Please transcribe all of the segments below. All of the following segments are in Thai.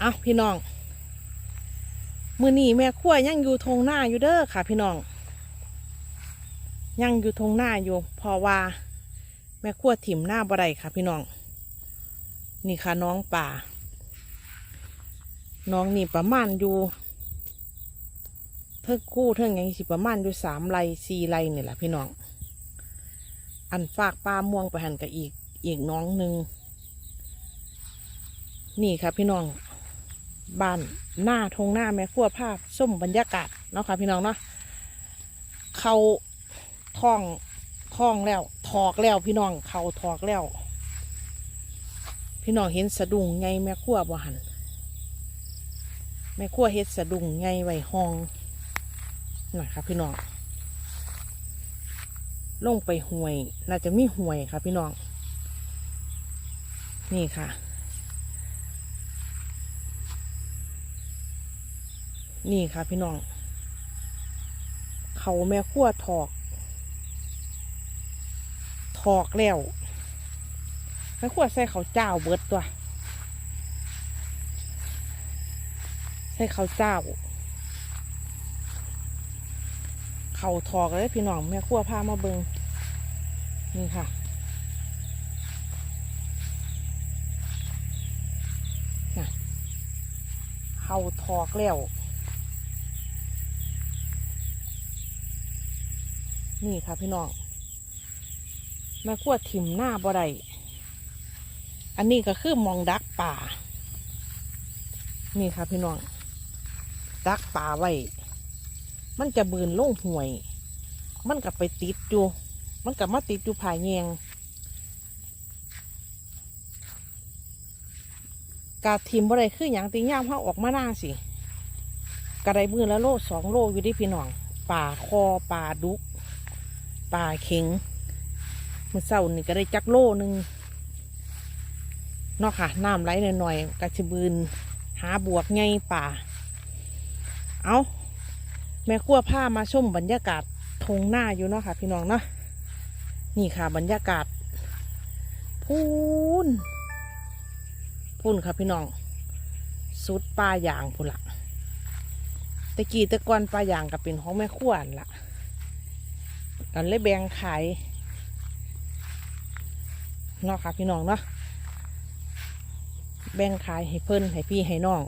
เอาพี่น้อง มือนี้แม่ขั้วยังอยู่ทงหน้าอยู่เด้อค่ะ พี่น้อง ยังอยู่ทงหน้าอยู่เพราะว่า แม่ขั้วถิ่มหน้าบ่ได้ค่ะ พี่น้อง นี่ค่ะน้องป่า น้องนี่ประมาณอยู่เทิงกู้เทิงหยังสิประมาณอยู่สามไรสี่ไรนี่แหละพี่น้อง อันฝากปลาม่วงไปหันกับอีกอีกน้องหนึ่งนี่ค่ะพี่น้อง บ้านหน้าทงหน้าแม่ขั้วภาพส้มบรรยากาศเนาะค่ะพี่น้องเนาะเขาท่องท่องแล้วถอกแล้วพี่น้องเขาถอกแล้ว พี่น้องเห็นสะดุ้งไงแม่ขั้วบ่หันแม่ขั้วเฮ็ดสะดุ้งไงไว้ห้องนะครับพี่น้องลงไปห่วย น่าจะมีห่วยค่ะพี่น้อง นี่ค่ะ นี่ค่ะพี่น้อง เขาแม่ขั้วถอก ถอกแล้วแม่ขั้วใส่เขาเจ้าเบิดตัว ใส่เขาเจ้า เขาถอกเลยพี่น้องแม่ขั้วพามาเบิงนี่ค่ะเขาถอกแล้ว นี่ค่ะพี่น้องแม่ขั้วถิ่มหน้าบ่ได้อันนี้ก็คือมองดักป่า นี่ค่ะพี่น้อง ดักป่าไว้ มันจะบืนล่งห่วย มันกับไปติดอยู่ มันกับมาติดอยู่ผายแยงกาทิมบ่ได้คืออย่างตีย่ามเขาออกมาหน้าสิกระไดมือละโลสองโลอยู่ที่พี่น้อง ป่าคอป่าดุก ป่าเข็งมือเศร้านี่ก็ได้จักโลหนึ่งเนาะค่ะน้ำไหลหน่อยๆกระชบืนหาบวกไงป่า เอาแม่ขั้วผ้ามาชมบรรยากาศทงหน้าอยู่เนาะค่ะ พี่น้องเนาะนี่ค่ะ บรรยากาศ พูนพูนค่ะพี่น้อง สุดปลาอย่างพูนละตะกี้ตะกอนปลาอย่างกับเป็นของแม่ขั้วนั่ะ กันเลยแบ่งขายเนาะค่ะพี่น้องเนาะแบ่งขายให้เพิ่นให้พี่ให้น้อง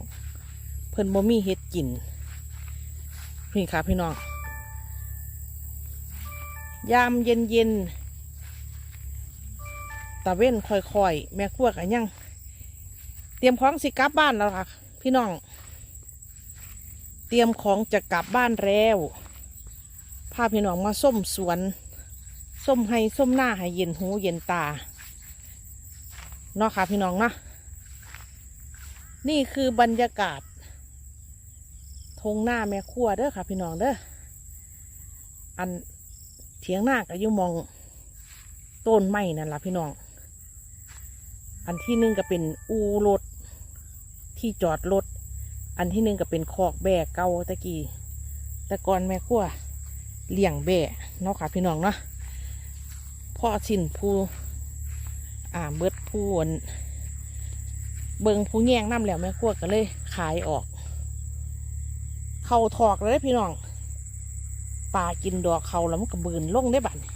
เพิ่นบ่มีเฮ็ดกินนี่ค่ะพี่น้อง ยามเย็นเย็นตะเว้นค่อยๆ แม่ครัวกันยัง เตรียมของสิกลับบ้านแล้วค่ะ พี่น้อง เตรียมของจะกลับบ้านแล้วาพี่น้องมาส้มสวน ส้มให้ส้มหน้าให้เย็นหูเย็นตาเนาะค่ะพี่น้องเนาะนี่คือบรรยากาศทงหน้าแม่ครัวเด้อค่ะ พี่น้องเด้ออันเถียงหน้าก็ยู่มองต้นไม้นั่นล่ะพี่น้อง อันที่หนึ่งก็เป็นอูรถที่จอดรถอันที่หนึ่งก็เป็นคอกแบกเก่าตะกี้แต่ก่อนแม่ครัว เลี้ยงแบะเนาะค่ะพี่น้องเนาะพ่อชินผู้อ่าเบิดผู้อั่นเบิงผู้แย่งน้ำแล้วแม่ครัวก็เลยขายออก เขาถอกเลยพี่น้องปลากินดอกเขาแล้วมันก็บืนลงได้บัดนี้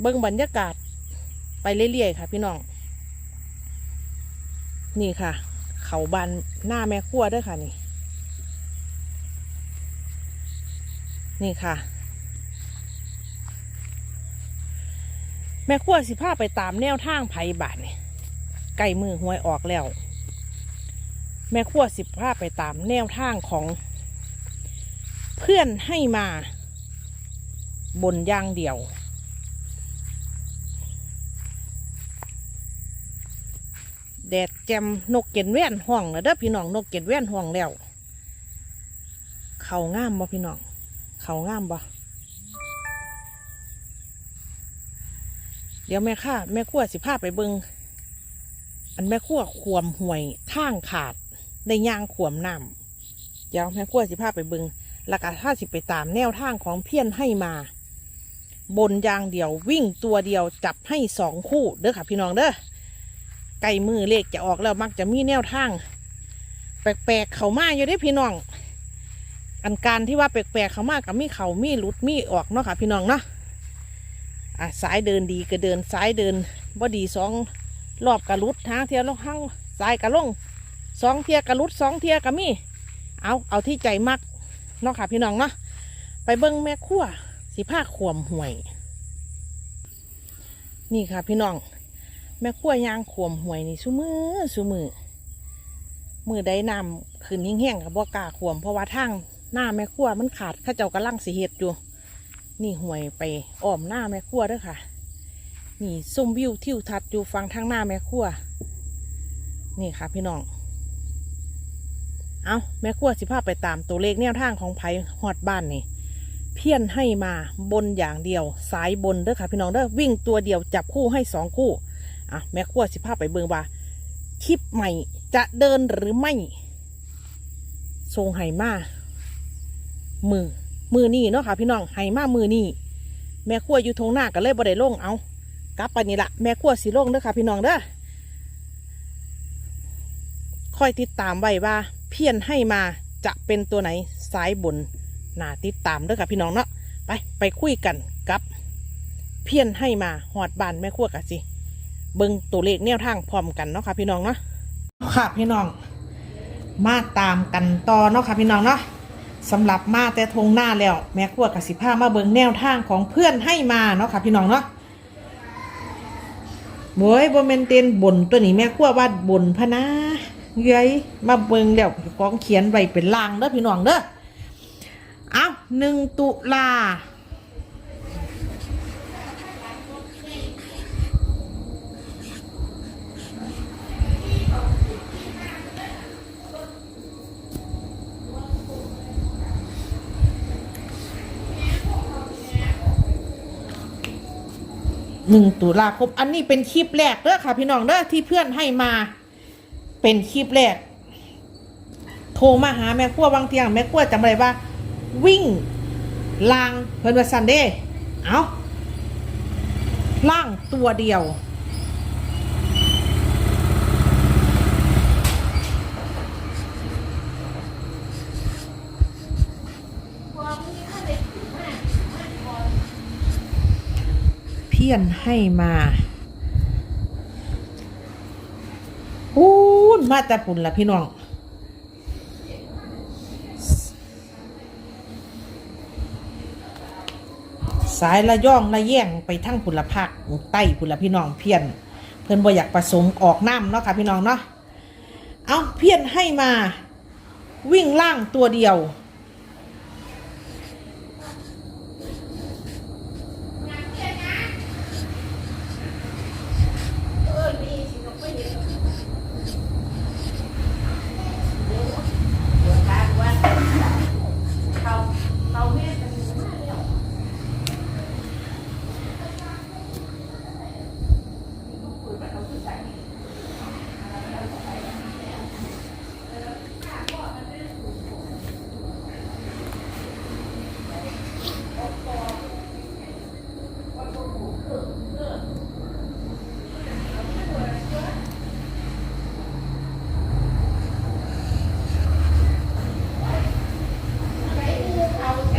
เบิงบรรยากาศไปเรื่อยๆค่ะ พี่น้อง นี่ค่ะ เขาบานหน้าแม่ขั้วด้วยค่ะนี่ นี่ค่ะ แม่ขั้วสิพาไปตามแนวทางไผ่บาทนี่ไก่มือหวยออกแล้ว แม่ขั้วสิบพาไปตามแนวทางของ เพื่อนให้มาบนย่างเดียวแดดแจมนกเก็นแว่นห้องแล้วเด้อพี่น้องนกเก็นแว่นห้องแล้ว เขางามบ่พี่น้อง เขางามบ่เดี๋ยวแม่ข้าแม่ขั้วสิพาไปเบิงอันแม่ขั้วขวมห่วยทางขาดได้ย่างขวมน้ำเดี๋ยวแม่ขั้วสิพาไปเบิงแล้วก็ถ้าสิไปตามแนวทางของเพี้ยนให้มา บนยางเดียววิ่งตัวเดียวจับให้สองคู่เด้อค่ะพี่น้องเด้อไก่มือเลขจะออกแล้วมักจะมีแนวทาง แปลกๆเขามาอยู่ได้พี่น้อง อันการที่ว่าแปลกๆเขามากกับมีเขามีหลุดมีออกเนาะค่ะพี่น้องเนาะอะสายเดินดีก็เดินสายเดินบ่ดีสองรอบกระลุดทางเทียลงห้างสายกระลงสองเทียกระลุดสองเทียกระมีเอาเอาที่ใจมักเนาะค่ะพี่น้องเนาะไปเบิ้งแม่ขั้วสีผ้าขวมห่วย นี่ค่ะพี่น้อง แม่ขั้วยางขวมห่วยนี่ซุมือซุมือมือได้นำขึ้นแห้งๆกับบ่กาขวมเพราะว่าทาง หน้าแม่ขั้วมันขาดข้าเจ้ากำลังสีเห็ดอยู่ นี่ห่วยไปอ้อมหน้าแม่ขั้วด้วยค่ะ นี่ซุ่มวิวทิวทัศน์อยู่ฟังทางหน้าแม่ขั้วนี่ค่ะพี่น้อง เอาแม่ขั้วสิพาไปตามตัวเลขแนวทางของไผ่หอดบ้านนี่เพี้ยนให้มาบนอย่างเดียวสายบนเด้อค่ะพี่น้องเด้อวิ่งตัวเดียวจับคู่ให้สองคู่อะแม่ขั้วสิพาไปเบิงว่าคลิปใหม่จะเดินหรือไม่ทรงไหมา มือมือนี่เนาะค่ะ พี่น้องไหมามือนี่แม่ขั้วอยู่ทงหน้าก็เลยบ่ได้ลงเอากลับไปนี่ละแม่ขั้วสิลงเด้อค่ะ พี่น้องเด้อคอยติดตามไว้ว่า เพี้ยนให้มาจะเป็นตัวไหนสายบนหน่าติดตามเด้อค่ะพี่น้องเนาะไปไปคุยกันกับ เพี้ยนให้มาหอดบานแม่ขั้วกันสิเบิ่งตัวเลขแนวทางพร้อมกันเนาะค่ะพี่น้องเนาะค่ะพี่น้องมาตามกันต่อเนาะค่ะพี่น้องเนาะ สำหรับมาแต่ทงหน้าแล้วแม่ขั้วกับสิผ้ามาเบิ่งแนวทางของเพื่อนให้มาเนาะค่ะพี่น้องเนาะบวยบเมนเตนบนตัวนี้แม่ขั้วว่าบนพะนะเย้ยมาเบิ่งแล้วกองเขียนไว้เป็นลางเด้อพี่น้องเด้อเอาหนึ่งตุลา หนึ่งตุลาคมอันนี้เป็นคลิปแรกเด้อค่ะ พี่น้องเด้อที่เพื่อนให้มา เป็นคลิปแรก โทรมาหาแม่ขั้วบางเทียงแม่ขั้วจำอะไรว่า วิ่งลางเพิ่นว่าซันเดย์เอาล่างตัวเดียว เพี้ยนให้มาพูนมาแต่ปุ่นละพี่น้อง สายละย่องละแย่งไปทั้งผุนละภาคใต้ผุนละพี่น้องเพี้ยน เพื่อนบ่อยากผสมออกน้ำเนาะค่ะพี่น้องเนาะ เอาเพี้ยนให้มาวิ่งล่างตัวเดียว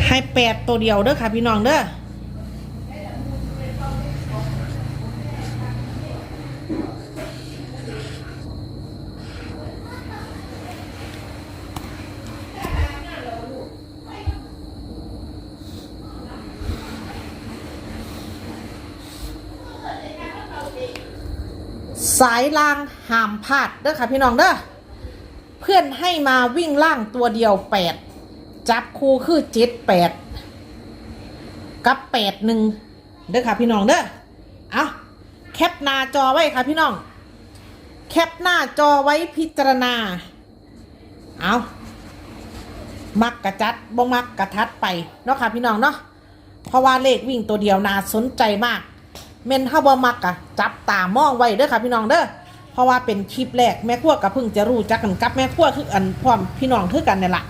ให้ แปดตัวเดียวเด้อค่ะ พี่น้องเด้อสายล่างห้ามพลาดเด้อค่ะพี่น้องเด้อเพื่อนให้มาวิ่งล่างตัวเดียวแปด จับคู่คือเจ็ดแปดกับแปดหนึ่งเด้อค่ะพี่น้องเด้อเอาแคปหน้าจอไว้ค่ะพี่น้อง แคปหน้าจอไว้พิจารณา เอามักกระจัดบ่มักกระทัดไปเนาะค่ะพี่น้องเนาะเพราะว่าเลขวิ่งตัวเดียวน่าสนใจมาก เมนเฮาบ่มักอะจับตามองไว้เด้อค่ะพี่น้องเด้อเพราะว่าเป็นคลิปแรกแม่ครัวกับเพิ่งจะรู้จักกันกับแม่ครัวคืออันพร้อมพี่น้องคือกันนี่ละ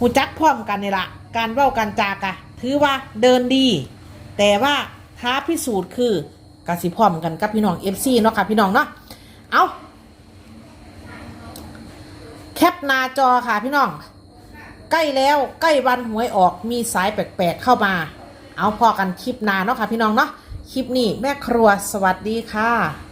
หูจักพร้อมกันนี่ละการเว้ากันจากะถือว่าเดินดี แต่ว่าท้าพิสูจน์คือกสิพร้อมกันกับพี่น้องเอฟซีเนาะค่ะพี่น้องเนาะเอาแคปหน้าจอค่ะพี่น้อง ใกล้แล้วใกล้วันหวยออกมีสายแปลกๆเข้ามา เอาพอกันคลิปหนาเนาะค่ะพี่น้องเนาะคลิปนี้แม่ครัวสวัสดีค่ะ